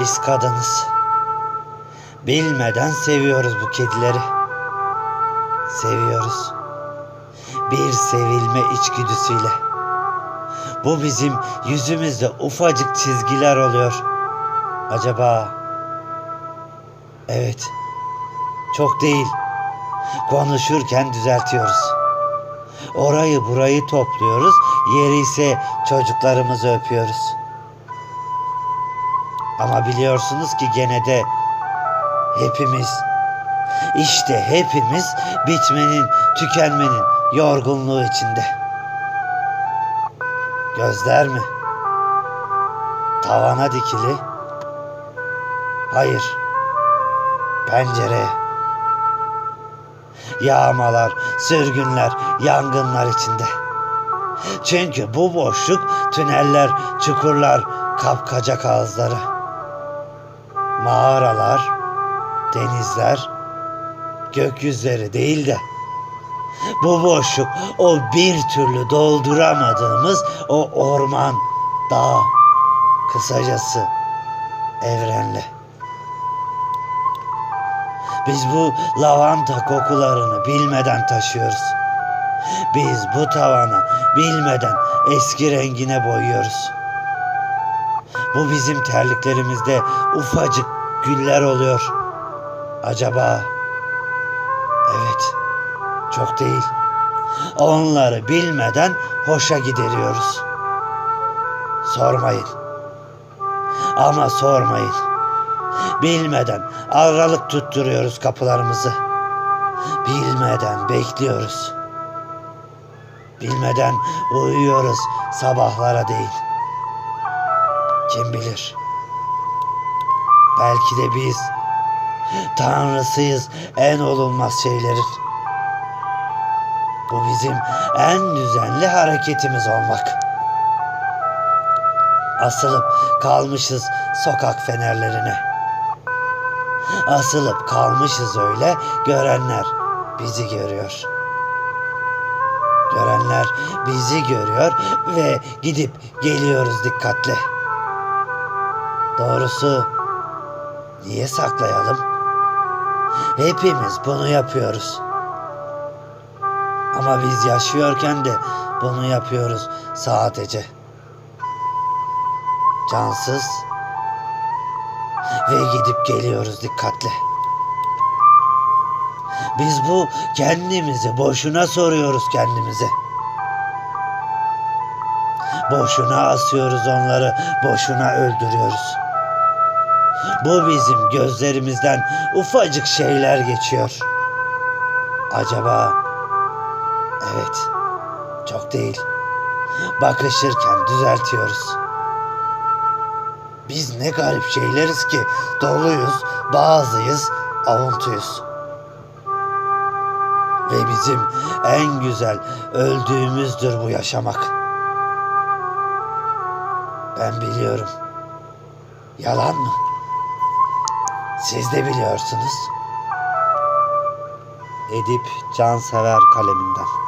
Biz kadınız. Bilmeden seviyoruz bu kedileri. Seviyoruz. Bir sevilme içgüdüsüyle. Bu bizim yüzümüzde ufacık çizgiler oluyor. Acaba? Evet. Çok değil. Konuşurken düzeltiyoruz. Orayı burayı topluyoruz. Yeri ise çocuklarımızı öpüyoruz. Ama biliyorsunuz ki gene de hepimiz işte hepimiz bitmenin, tükenmenin yorgunluğu içinde. Gözler mi? Tavana dikili. Hayır. Pencereye. Yağmalar, sürgünler, yangınlar içinde. Çünkü bu boşluk tüneller, çukurlar, kapkacak ağızları. Mağaralar, denizler, gökyüzleri değil de bu boşluk o bir türlü dolduramadığımız o orman, dağ, kısacası evrenle. Biz bu lavanta kokularını bilmeden taşıyoruz. Biz bu tavana bilmeden eski rengine boyuyoruz. Bu bizim terliklerimizde ufacık güller oluyor. Acaba? Evet. Çok değil. Onları bilmeden hoşa gideriyoruz. Sormayın. Ama sormayın. Bilmeden aralık tutturuyoruz kapılarımızı. Bilmeden bekliyoruz. Bilmeden uyuyoruz sabahlara değil. Kim bilir? Belki de biz tanrısıyız en olunmaz şeylerin. Bu bizim en düzenli hareketimiz olmak. Asılıp kalmışız sokak fenerlerine. Asılıp kalmışız öyle görenler bizi görüyor. Görenler bizi görüyor ve gidip geliyoruz dikkatle. Doğrusu niye saklayalım? Hepimiz bunu yapıyoruz. Ama biz yaşıyorken de bunu yapıyoruz sadece. Cansız ve gidip geliyoruz dikkatle. Biz bu kendimizi boşuna soruyoruz kendimize. Boşuna asıyoruz onları, boşuna öldürüyoruz. Bu bizim gözlerimizden ufacık şeyler geçiyor. Acaba Evet. Çok değil. Bakışırken düzeltiyoruz. Biz ne garip şeyleriz ki doluyuz, bazıyız, avuntuyuz. Ve bizim en güzel öldüğümüzdür bu yaşamak. Ben biliyorum. Yalan mı? Siz de biliyorsunuz. Edip Cansever kaleminden.